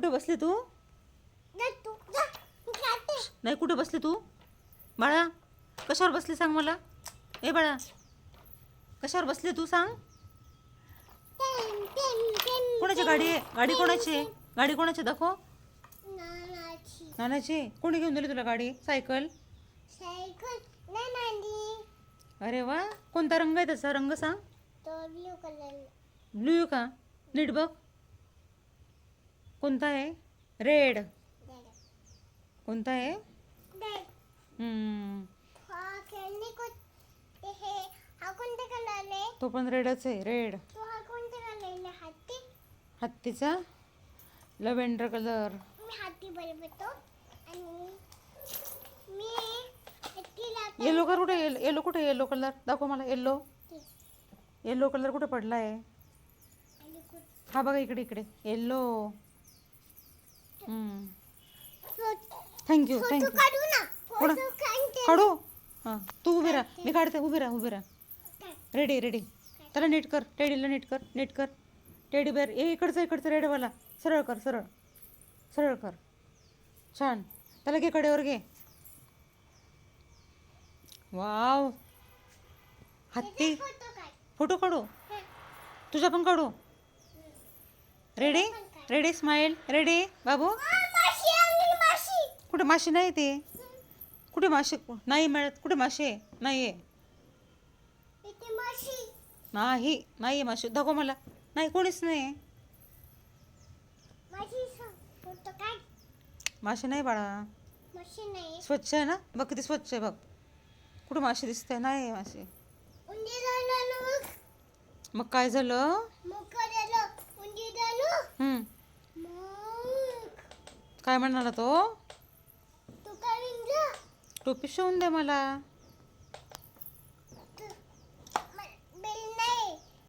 कुठे बसली तू? नाही कुठे बसली तू? बाळा कशावर बसली सांग मला? ए बाळा कशावर बसली तू सांग? कोणाची गाडी आहे? गाडी कोणाची आहे? गाडी कोणाची? दाखव. नानाची. कोणी घेऊन दिली तुला गाडी? सायकल? अरे वा कोणता रंग आहे त्याचा? रंग सांग. ब्ल्यू का? नीट बघ. कोणता आहे? रेड. कोणता आहे? हा ते पण रेडच आहे रेड. हत्तीचा? Lavender colour. येलो कलर कुठे? येलो कुठे? येलो कलर दाखव मला येलो येलो कलर कुठे पडला आहे हा बघा इकडे इकडे. येल्लो फोटो थँक्यू थँक्यू काढू हां. तू उभी राहा. मी काढते उभी राहा उभी राहा. रेडी रेडी त्याला नीट कर. टेडीला नीट कर. नीट कर. टेडी बेअर ए इकडचं इकडचं रेडवाला सरळ कर सरळ. सरळ कर. छान. त्याला घे कडेवर घे. वाव. हत्ती. फोटो काढ. तुझा पण काढू? रेडी रेडी स्माईल रेडी बाबू? कुठे माशी नाही ते? कुठे माशी? नाही मिळत. कुठे माशी? नाही आहे नाही. नाही माशी. दाखव मला. नाही कोणीच नाही माशी नाही बाळा. स्वच्छ आहे ना? बघ किती स्वच्छ आहे बघ. कुठे माशी दिसते नाही आहे माशी मग? काय झालं? काय म्हणाला तो? टोपी शिवून दे मला.